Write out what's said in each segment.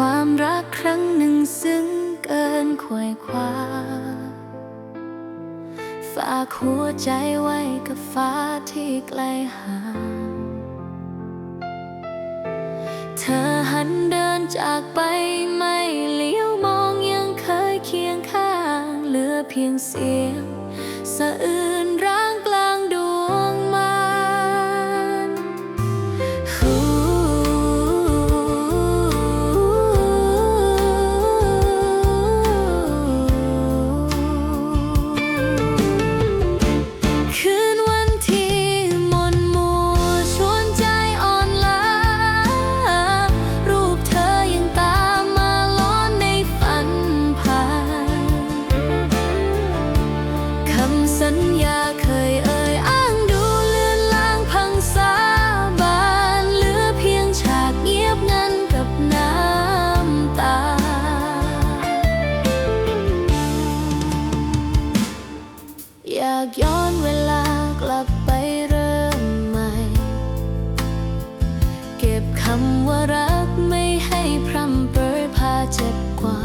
ความรักครั้งหนึ่งซึ้งเกินควยคว้าฝากหัวใจไว้กับฟ้าที่ไกลห่างเธอหันเดินจากไปไม่เลี้ยวมองยังเคยเคียงข้าง เหลือเพียงเสียงสะอื้น คำว่ารักไม่ให้พร่ำเปรยพาเจ็บกว่า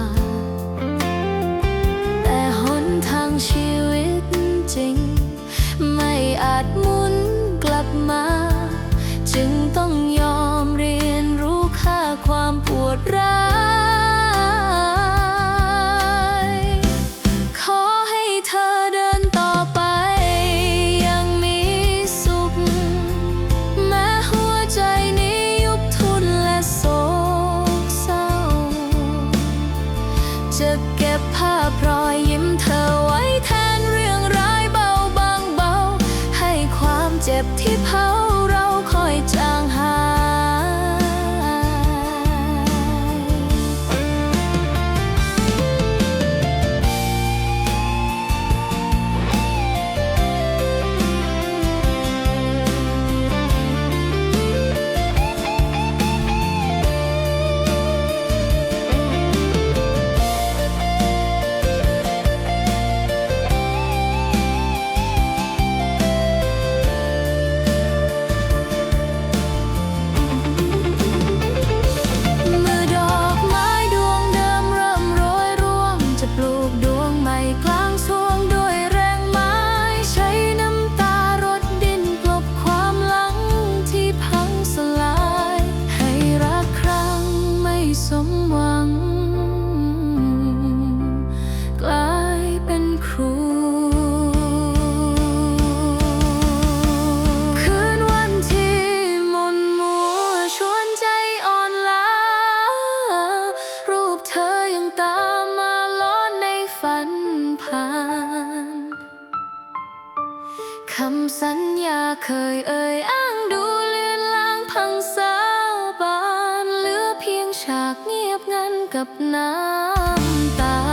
แต่หนทางชีวิตจริง ไม่อาจหมุนกลับมา จึงต้องยอมเรียนรู้ค่าความปวดร้าว จ คำสัญญาเคยเอ่ยอ้างดูเลือนลางพังสาบานเหลือเพียงฉากเงียบงันกับน้ำตา